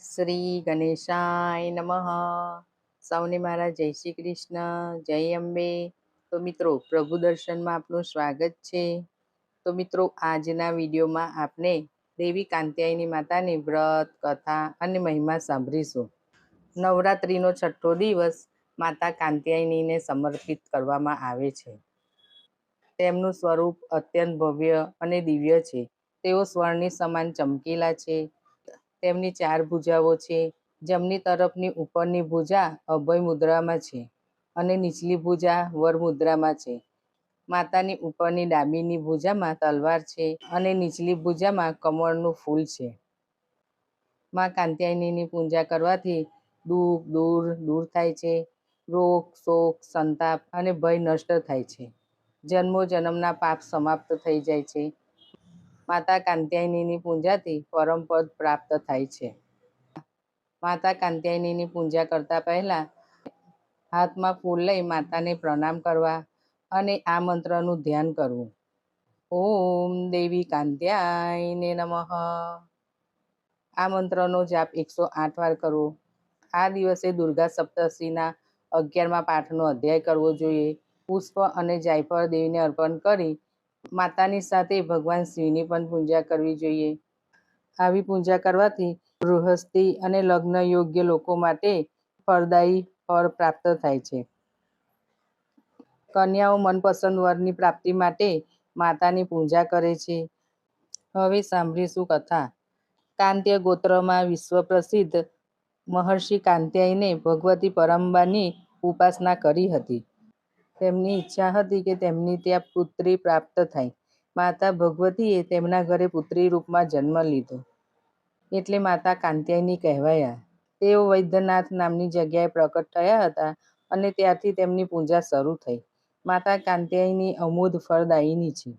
શ્રી ગણેશાય નમઃ. સૌને મારા જય શ્રી કૃષ્ણ, જય અંબે. તો મિત્રો, પ્રભુ દર્શનમાં આપનું સ્વાગત છે. તો મિત્રો, આજના વિડીયોમાં આપણે દેવી કાંત્યાયની માતાની વ્રત, કથા અને મહિમા સાંભળીશું. નવરાત્રિનો છઠ્ઠો દિવસ માતા કાંત્યાયનીને સમર્પિત કરવામાં આવે છે. તેમનું સ્વરૂપ અત્યંત ભવ્ય અને દિવ્ય છે. તેઓ સ્વર્ણની સમાન ચમકીલા છે. તેમની ચાર ભુજાઓ છે. જમણી તરફની ઉપરની ભુજા અભય મુદ્રામાં છે અને નીચલી ભુજા વર મુદ્રામાં છે. માતાની ઉપરની ડાબીની ભુજામાં તલવાર છે અને નીચલી ભુજામાં કમળનું ફૂલ છે. માં કાંત્યાયનીની પૂજા કરવાથી દુઃખ, દૂર દૂર થાય છે. રોગ, શોક, સંતાપ અને ભય નષ્ટ થાય છે. જન્મો જન્મના પાપ સમાપ્ત થઈ જાય છે. માતા કાંત્યાયનીની પૂજાથી પરમપદ પ્રાપ્ત થાય છે. માતા કાંત્યાયનીની પૂજા કરતા પહેલા હાથમાં ફૂલ લઈ માતાને પ્રણામ કરવા અને આ મંત્રનું ધ્યાન કરવું. ઓમ દેવી કાંત્યાયને નમઃ. આ મંત્રનો જાપ એકસો આઠ વાર કરવો. આ દિવસે દુર્ગા સપ્તશીના અગિયારમાં પાઠનો અધ્યાય કરવો જોઈએ. પુષ્પ અને જાયફળ દેવીને અર્પણ કરી માતાની સાથે ભગવાન શિવની પણ પૂજા કરવી જોઈએ. આવી પૂજા કરવાથી ગૃહસ્થી અને લગ્ન યોગ્ય લોકો માટે ફળદાયી ફળ પ્રાપ્ત થાય છે. કન્યાઓ મનપસંદ વરની પ્રાપ્તિ માટે માતાની પૂજા કરે છે. હવે સાંભળીશું કથા. કાંત્ય ગોત્રમાં વિશ્વ પ્રસિદ્ધ મહર્ષિ કાંત્યાયને ભગવતી પરંબાની ઉપાસના કરી હતી. તેમની ઈચ્છા હતી કે તેમની ત્યાં પુત્રી પ્રાપ્ત થાય. માતા ભગવતીએ તેમના ઘરે પુત્રી રૂપમાં જન્મ લીધો. એટલે માતા કાંત્યાયની કહેવાયા. તેઓ વૈદ્યનાથ નામની જગ્યાએ પ્રકટ થયા હતા અને ત્યારથી તેમની પૂજા શરૂ થઈ. માતા કાંત્યાયની અમૂદ ફળદાયીની છે.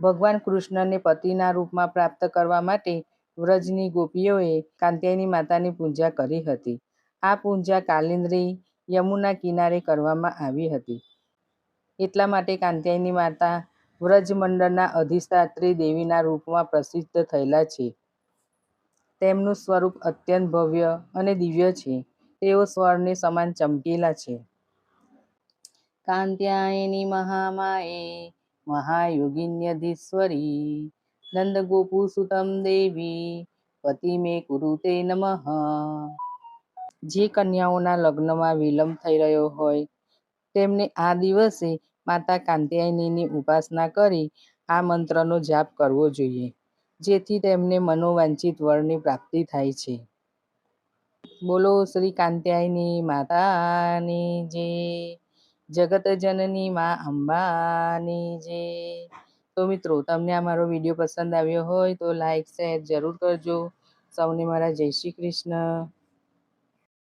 ભગવાન કૃષ્ણને પતિના રૂપમાં પ્રાપ્ત કરવા માટે વ્રજની ગોપીઓએ કાંત્યાયની માતાની પૂજા કરી હતી. આ પૂજા કાલિન્દ્રી યમુના કિનારે કરવામાં આવી હતી. એટલા માટે કાંત્યાયની માતા વ્રજમંડળના અધિષ્ઠાત્રી દેવીના રૂપમાં પ્રસિદ્ધ થયેલા છે. તેમનું સ્વરૂપ અત્યંત ભવ્ય અને દિવ્ય છે. તેઓ સ્વરને સમાન ચમકેલા છે. કાંત્યાયની મહામાએ મહાયોગિન્યધીશ્વરી નંદગોપુસુતમ દેવી પતિ મે કુરુતે નમઃ. જે કન્યાઓના લગ્નમાં વિલંબ થઈ રહ્યો હોય તેમને આ દિવસે માતા કાંત્યાયનીની ઉપાસના કરી આ મંત્રનો જાપ કરવો જોઈએ, જેથી તેમને મનોવાંછિત વરની પ્રાપ્તિ થાય છે. બોલો શ્રી કાંત્યાયની માતાની જે જગત જનની મા અંબાની જે. તો મિત્રો, તમને આ મારો વીડિયો પસંદ આવ્યો હોય તો લાઈક, શેર જરૂર કરજો. સૌને મારા જય શ્રી કૃષ્ણ.